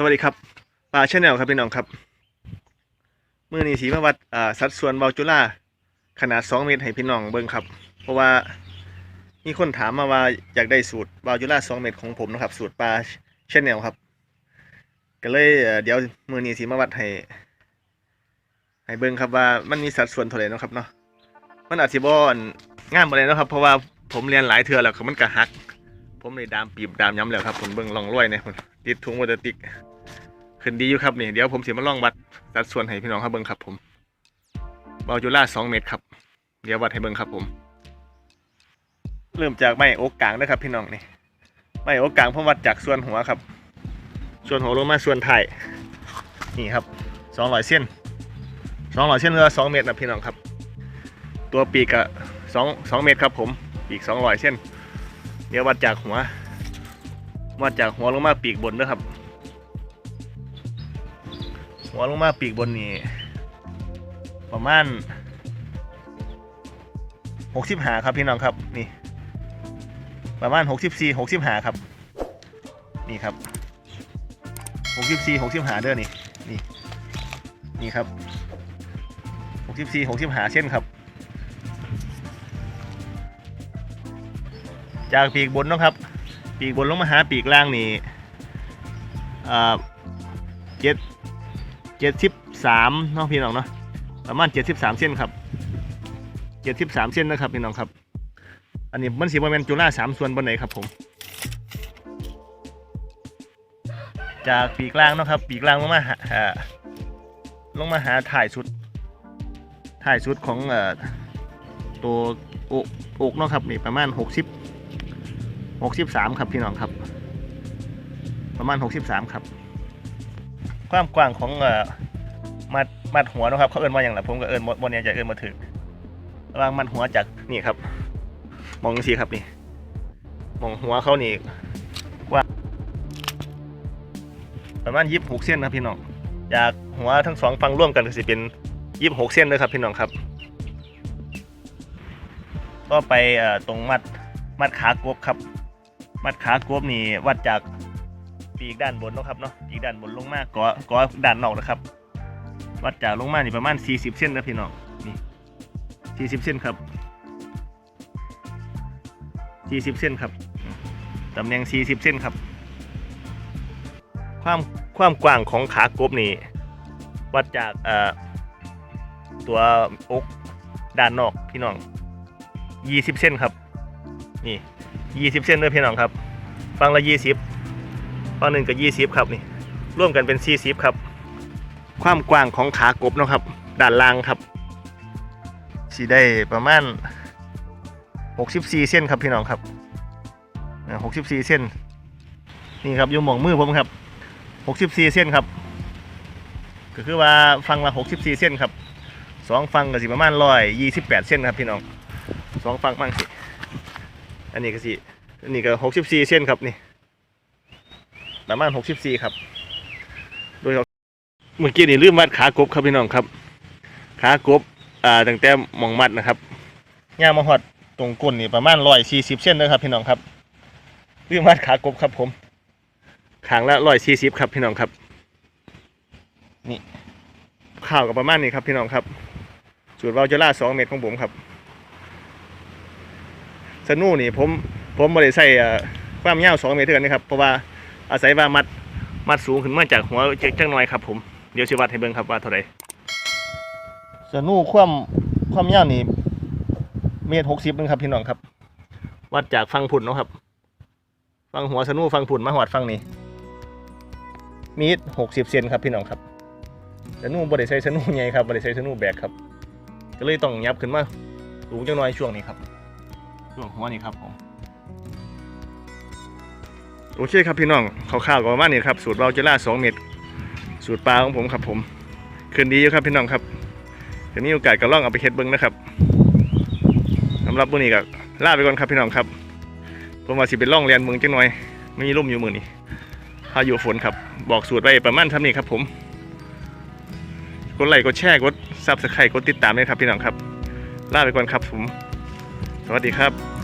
สวัสดีครับปลาชแนลครับพี่น้องครับมือนี้สีมาวัดสัดส่วนเบาจุล่าขนาด 2 เมตรให้พี่น้องเบิ่งครับ เพราะว่ามีคนถามมาว่าอยากได้สูตรเบาจุล่า2 เมตรของผมนะครับ สูตรปลาชแนลครับ ก็เลยเดี๋ยวมือนี้สีมาวัดให้ให้เบิ่งครับว่ามันมีสัดส่วนเท่าไหร่นะครับเนาะมันอาจสิบ่อนงามบ่ได้เนะครับเพราะว่าผมเรียนหลายเทื่อแล้วมันก็หัก ผมเลยดามปีบดามย้ำแล้วครับผมเบิ่งลองรวยเนี่ยผมติดถุงพลาสติก ขึ้นดีอยู่ครับนี่เดี๋ยวผมสิมาลองวัดสัดส่วนให้พี่น้องครับเบิ่งครับผมเบาจูล่า2เมตรครับ เดี๋ยววัดให้เบิ่งครับผม เริ่มจากไม้โอกกลางนะครับ พี่น้องนี่ไม้โอกกลางผมวัดจากส่วนหัวครับ ส่วนหัวลงมาส่วนไทยนี่ครับ200เส้น200เส้นเรือ2เมตรนะพี่น้องครับ ตัวปีกอะ2 2เมตรครับผมปีก200เส้น เดี๋ยววัดจากหัววัดจากหัวลงมาปีกบนด้วยครับ หัวลงมาปีกบนนี่ประมาณหกสิบหาครับพี่น้องครับนี่ ประมาณหกสิบสี่หกสิบหาครับ นี่ครับหกสิบสี่หกสิบหาเด้อนี่นี่นี่ครับหกสิบสี่หกสิบหาเส้นครับ จากปีกบนนะครับ ปีกบนลงมาหาปีกล่างนี่อ่าเจ็ด เจ็ดสิบสามเนาะพี่น้องเนาะประมาณเจ็ดสิบสามเส้นครับเจ็ดสิบสามเส้นนะครับพี่น้องครับ อันนี้มันสีบอเป็นจุฬาสามส่วนบนไหนครับผม จากปีกล่างเนาะครับ ปีกล่างลงมาหาลงมาหาถ่ายสุด ถ่ายสุดของเอ่อตัวอกอกเนาะครับนี่ประมาณหกสิบหกสิบสามครับพี่น้องครับ ประมาณหกสิบสามครับ ความกว้างของเอ่อมัดมัดหัวนะครับ เขาเอิ้นว่าอย่างไรผมก็เอิ้นบนเนี้จะเอิ้นมาถึงวางมัดหัวจากนี่ครับ มองสิครับนี่ มองหัวเขานี่กว้างประมาณยี่สิบหกเส้นครับพี่น้องจากหัวทั้งสองฝั่งร่วมกันก็สิเป็นยี่สิบหกเส้นเลยครับพี่น้องครับ ก็ไปตรงมัดมัดขากบครับ มัดขากบนี่วัดจาก ปีกด้านบนนะครับเนาะปีกด้านบนลงมาก็ก็ด้านนอกนะครับวัดจากลงมานี่ประมาณ 40 เส้นนะพี่น้องนี่40 เส้นครับ 40 เส้นครับตำแหน่ง 40 เส้นครับ ความความกว้างของขากบนี่วัดจากเอ่อตัวอกด้านนอกพี่น้อง 20 เส้นครับ นี่ 20 เส้นด้วยพี่น้องครับ ฟังละ 20 ฟังหนึ่งกับ20ครับนี่ร่วมกันเป็น40ครับ ความกว้างของขากบนะครับ ด้านล่างครับสีได้ประมาณ64เส้นครับพี่น้องครับอ่า64เส้นนี่ครับอยู่หมองมือผมครับ64เส้นครับก็คือว่าฟังละ64เส้นครับสองฟังก็สิประมาณ128เส้นครับพี่น้องสองฟังมั่งสิอันนี้ก็สิอันนี้ก็หกสิบสี่เส้นครับนี่ ประมาณหกสิบสี่ครับ โดยเมื่อกี้นี่ลืมวัดขากบครับพี่น้องครับ ขากบอ่าตั้งแต่หมองมัดนะครับย่างมาหอดตรงก้นนี่ประมาณร้อยสี่สิบเส้นนะครับพี่น้องครับลืมวัดขากบครับผมขางละร้อยสี่สิบครับพี่น้องครับ นี่ข้าวกับประมาณนี้ครับพี่น้องครับสูตรวาลเจล่าสองเม็ดของผมครับสนูนี่ผมผมไม่ได้ใส่เอ่อความยาวสองเมตรเท่ากันนะครับเพราะว่า อาศัยว่ามัดมัดสูงขึ้นมาจากหัวเจ๊กจังหน่อยครับ ผมเดี๋ยวชิวัดให้เบิ่งครับว่าเท่าไหร่สนูความความยาวนี่เมตรหกสิบนึงครับพี่น้องครับ วัดจากฟังผุนเนาะครับฟังหัวสนูฟังผุนมาหอดฟังนี่เมตรหกสิบเซนครับพี่น้องครับสนูบริใส่สนูใหญ่ครับบริใส่สนูแบกครับก็เลยต้องยับขึ้นมาสูงจังหน่อยช่วงนี้ครับช่วงหัวนี่ครับผม โอเคครับพี่น้องคร่าวๆก็ประมาณนี้ครับสูตรเบาเจล่าสองเม็ดสูตรปลาของผมครับผมคืนดีอยู่ครับพี่น้องครับเดี๋ยวนี้โอกาสก็ล่องเอาไปเฮ็ดเบิ้งนะครับสำหรับมื้อนี้ก็ลาไปก่อนครับพี่น้องครับผมว่าสิเป็นล่องเรียนเมืองจังหน่อยไม่มีร่มอยู่มือนี้พายุฝนครับ บอกสูตรไว้ประมาณท่านี้ครับผมกดไลค์กดแชร์กดซับสไครต์กดติดตามด้วยครับพี่น้องครับลาไปก่อนครับผม สวัสดีครับ